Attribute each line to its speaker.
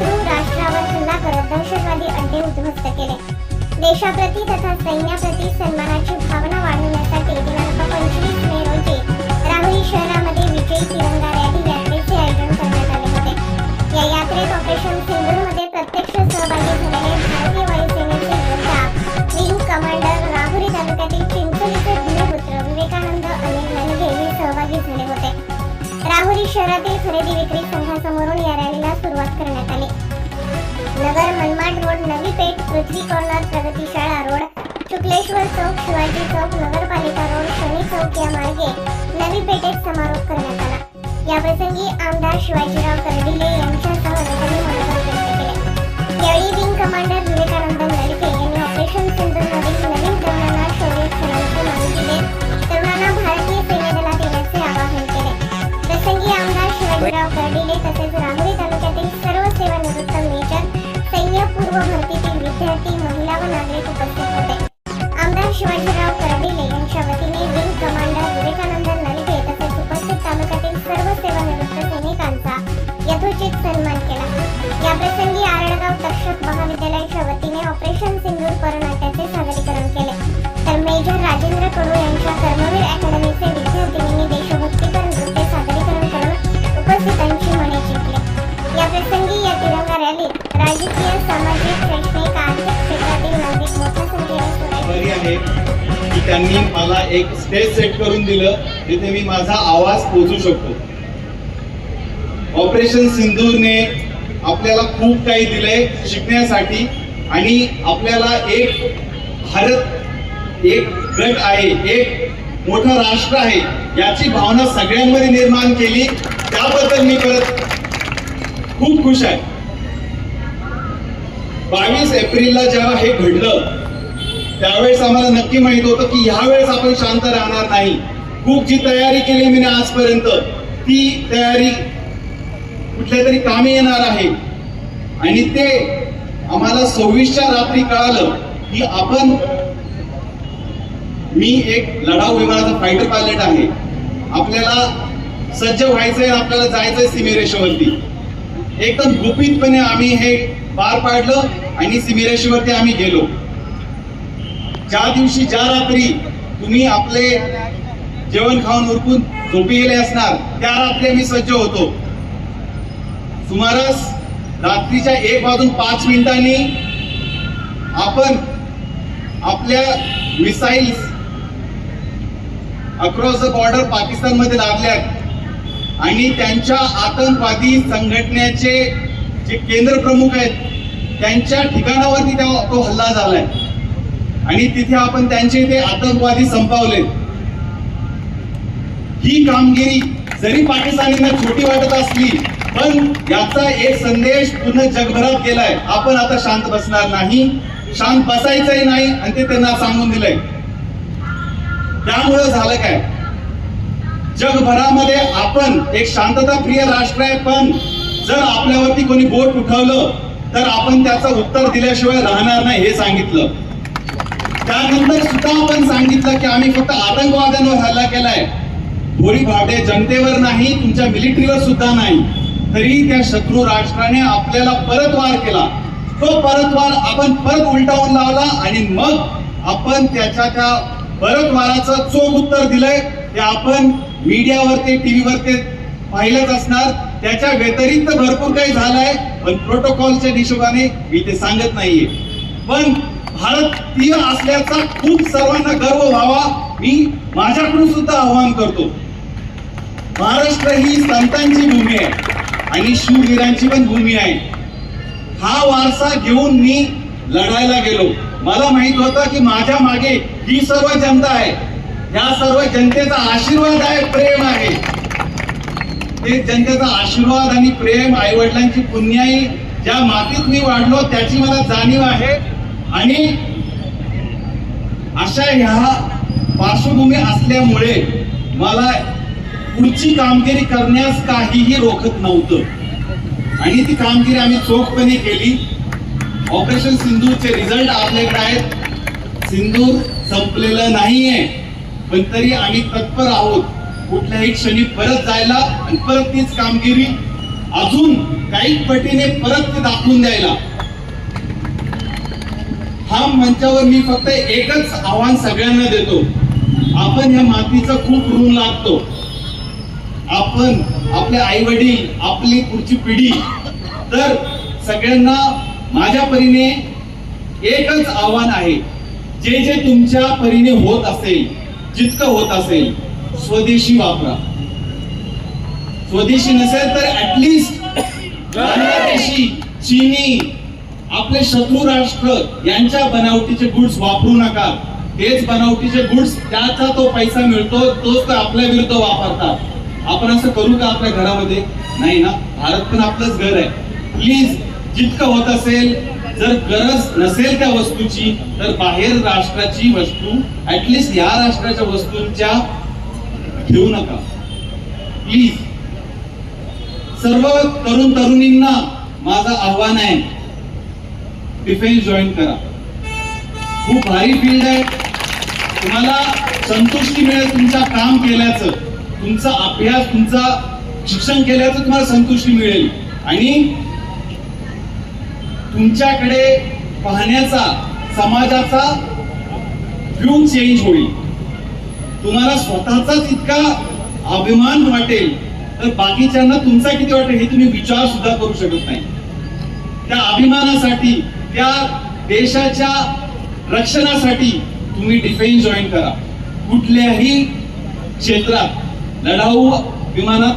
Speaker 1: शत्रू राष्ट्रावर हल्ला करत दहशतवादी अड्डे उद्ध्वस्त केले. देशाप्रती तथा सैन्याप्रती सन्मानाची भावना वाढवण्यासाठी दिनांक पंचवीस मे रोजी राहुरी शहरामध्ये विजयी तिरंगा रॅली यात्रेचे आयोजन करण्यात आले होते. या यात्रेत ऑपरेशन सिंधूरमध्ये प्रत्यक्ष सहभागी झालेले भारतीय वायुसेनेचे योद्धा विंग कमांडर राहुरी तालुक्यातील चिंचोलीचे भूमिपुत्र विवेकानंद अनिल लनगे हे सहभागी झाले होते. राहुरी शहरातील खरेदी विक्री पेठ कॉर्नर प्रगती शाळा रोड शुक्लेश्वर चौक शिवाजी चौक नगरपालिका रोड शनी चौक या मार्गे नवी पेठेत समारोप करण्यात आला. याप्रसंगी आमदार शिवाजीराव कर्डिले यांच्यासह अनेकांनी मनोगत व्यक्त केले यावेळी विंग कमांडर विवेकानंद नलके यांनी ऑपरेशन सिंधूरमधील नवीन तरुणांना शौर्य क्षणांची माहिती देत तरुणांना भारतीय सेना दलात येण्याचे आवाहन केले. प्रसंगी आमदार शिवाजीराव कर्डिले तसेच राहुरी तालुक्यातील सर्व सेवानिवृत्त मेजर सैन्य पूर्व भरती उपस्थित होते आमदार शिवाजीराव कर्डिले यांच्या वतीने विंग कमांडर विवेकानंद नलगे तसेच उपस्थित तालुक्यातील सर्व सेवानिवृत्त सैनिकांचा यथोचित सन्मान केला. तक्षक महाविद्यालयाच्या वतीने ऑपरेशन सिंदूर परनाट्याचे सादरीकरण केले. तर मेजर राजेंद्र कडू यांच्या कर्मवीर अकॅडमीचे विद्यार्थिनींनी देशभक्तीपर नृत्य सादरीकरण करून उपस्थितांची मने जिंकली. या प्रसंगी या तिरंगा रॅलीत राजकीय सामाजिक शैक्षणिक
Speaker 2: आहे की त्यांनी मला एक स्टेज सेट करून दिलं जिथे मी माझा आवाज पोहोचू शकतो. ऑपरेशन सिंधूरने आपल्याला खूप काही दिलंय शिकण्यासाठी आणि आपल्याला एक भारत एक गट आहे एक मोठं राष्ट्र आहे याची भावना सगळ्यांमध्ये निर्माण केली. त्याबद्दल मी परत खूप खुश आहे. बावीस एप्रिलला जेव्हा हे घडलं त्यावेळेस आम्हाला नक्की माहीत होतं की ह्यावेळेस आपण शांत राहणार नाही. खूप जी तयारी केली मी आजपर्यंत ती तयारी कुठल्या तरी कामी येणार आहे. आणि ते आम्हाला सव्वीसच्या रात्री कळालं की आपण मी एक लढाऊ विमानाचा फायटर पायलट आहे. आपल्याला सज्ज व्हायचंय आपल्याला जायचंय सीमेरेषेवरती एकदम गुपितपणे आम्ही हे पार पाडलं आणि सीमेरेषेवरती आम्ही गेलो. ज्या दिवशी ज्या रात्री तुम्ही आपले जेवण खाऊन उरकून झोपी गेले असणार त्या रात्री मी सज्ज होतो. सुमारास रात्रीच्या एक वाजून पाच मिनिटांनी आपण आपल्या मिसाईल्स अक्रॉस द बॉर्डर पाकिस्तानमध्ये लागल्यात आणि त्यांच्या आतंकवादी संघटनेचे जे केंद्र प्रमुख आहेत त्यांच्या ठिकाणावरती त्या- तो हल्ला झालाय. आणि तिथे आपण त्यांचे ते आतंकवादी संपवले ही कामगिरी जरी पाकिस्तानींना छोटी वाटत असली पण याचा एक संदेश पूर्ण जगभरात गेलाय. आपण आता शांत बसणार नाही. शांत बसायचंही नाही आणि ते त्यांना सांगून दिलंय. त्यामुळं झालं काय? जगभरामध्ये आपण एक शांतता प्रिय राष्ट्र आहे पण जर आपल्यावरती कोणी बोट उठवलं तर आपण त्याचं उत्तर दिल्याशिवाय राहणार नाही हे सांगितलं. त्यानंतर सुद्धा आपण सांगितलं की आम्ही फक्त आतंकवाद्यांवर हल्ला केलाय. गोळी भाडे जनतेवर नाही तुमच्या मिलिटरीवर सुद्धा नाही. तरी त्या शत्रू राष्ट्राने आपल्याला परत वार केला. तो परत वार आपण परत उलटावून लावला आणि मग आपण त्याच्या त्या परत वाराचं चोख उत्तर दिलंय. ते आपण मीडियावर ते टीव्हीवर ते पाहिलंच असणार. त्याच्या व्यतिरिक्त भरपूर काही झालंय पण प्रोटोकॉलच्या हिशोबाने मी ते सांगत नाहीये. पण भारतीय असल्याचा खूप सर्वांना गर्व व्हावा मी माझ्याकडून सुद्धा आवाहन करतो. महाराष्ट्र ही संतांची भूमी आहे आणि शूरवीरांची पण भूमी आहे. हा वारसा घेऊन मी लढायला गेलो. मला माहीत होतं की माझ्या मागे ही सर्व जनता आहे. या सर्व जनतेचा आशीर्वाद आहे प्रेम आहे. ते जनतेचा आशीर्वाद आणि प्रेम आई वडिलांची पुण्याई ज्या मातीत मी वाढलो त्याची मला जाणीव आहे. आणि अशा ह्या पार्श्वभूमी असल्यामुळे मला पुढची कामगिरी करण्यास काहीही रोखत नव्हतं. आणि ती कामगिरी आम्ही चोखपणे केली. ऑपरेशन सिंधूरचे रिझल्ट आपल्याकडे आहेत. सिंधूर संपलेलं नाहीये. पण तरी आम्ही तत्पर आहोत. कुठल्याही क्षणी परत जायला आणि परत तीच कामगिरी अजून काही पटीने परत ते दाखवून द्यायला. हा मंचावर मी फक्त एकच आव्हान सगळ्यांना देतो. आपण या मातीचा खूप ऋण लागतो आपण आपले आई वडील आपली पुढची पिढी तर सगळ्यांना माझ्या परीने एकच आव्हान आहे. जे जे तुमच्या परीने होत असेल जितकं होत असेल स्वदेशी वापरा. स्वदेशी नसेल तर ऍटलिस्ट बांगलादेशी चिनी आपले शत्रू राष्ट्र यांच्या बनावटीचे गुड्स वापरू नका. तेच बनावटीचे गुड्स त्याचा तो पैसा मिळतो तोच तर आपल्या विरुद्ध वापरतात. आपण असं करू का आपल्या घरामध्ये? नाही ना. भारत पण आपलंच घर आहे. प्लीज जितकं होत असेल जर गरज नसेल त्या वस्तूची तर बाहेर राष्ट्राची वस्तू ऍटलिस्ट या राष्ट्राच्या वस्तूंच्या घेऊ नका. प्लीज सर्व तरुण तरुणींना माझं आव्हान आहे. डिफेन्स जॉईन करा. खूप भारी फील्ड आहे. तुम्हाला संतुष्टी मिळेल तुमच्या काम केल्याचं. तुमचा अभ्यास तुमचा शिक्षण केल्याचं तुम्हाला संतुष्टी मिळेल. आणि तुमच्याकडे पाहण्याचा समाजाचा व्ह्यू चेंज होईल. तुम्हाला स्वतःचाच इतका अभिमान वाटेल. तर बाकीच्यांना तुमचा किती वाटेल हे तुम्ही विचार सुद्धा करू शकत नाही. त्या अभिमानासाठी त्या देशाच्या रक्षणासाठी तुम्ही डिफेन्स जॉईन करा. कुठल्याही क्षेत्रात लढाऊ विमानात